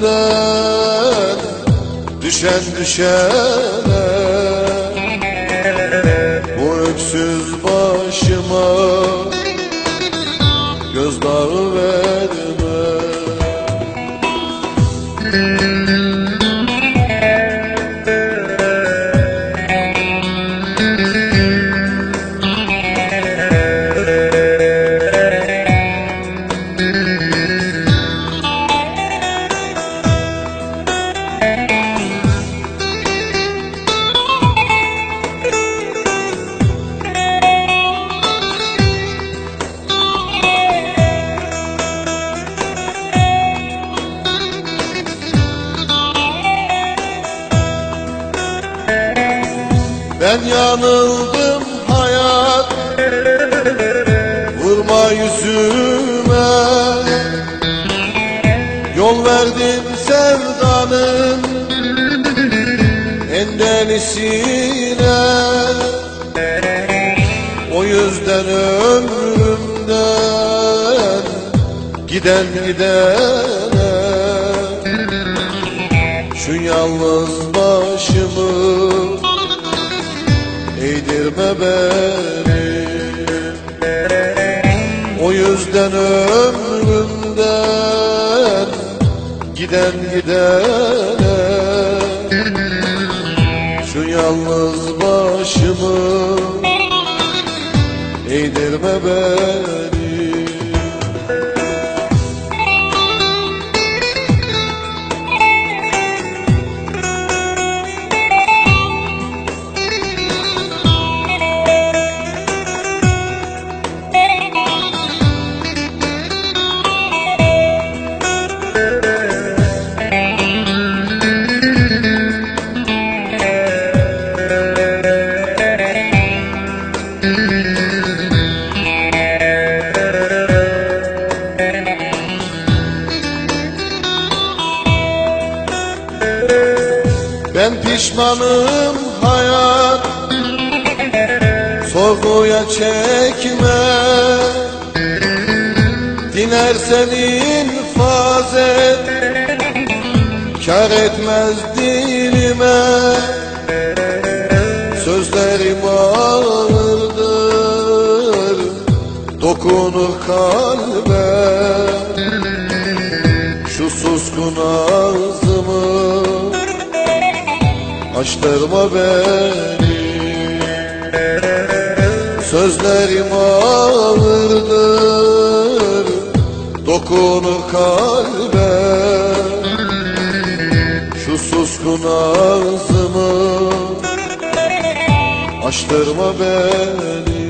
Gönlümden Düşen düşene Bu öksüz başıma Ben yanıldım hayat. Vurma yüzüme. Yol verdin sevdanın Endelisine O yüzden ömrümden Giden gidene. Şu yalnız başımı Beni O yüzden ömrümden Giden gidene Ben pişmanım hayat. Sorguya çekme. Dinersen infaz et Kar etmez dilime. Sözlerim ağırdır. Dokunur kalbe. Şu suskun ağzımı Açtırma beni. Sözlerim ağırdır. Dokunur kalbe. Şu suskun ağzımı. Açtırma beni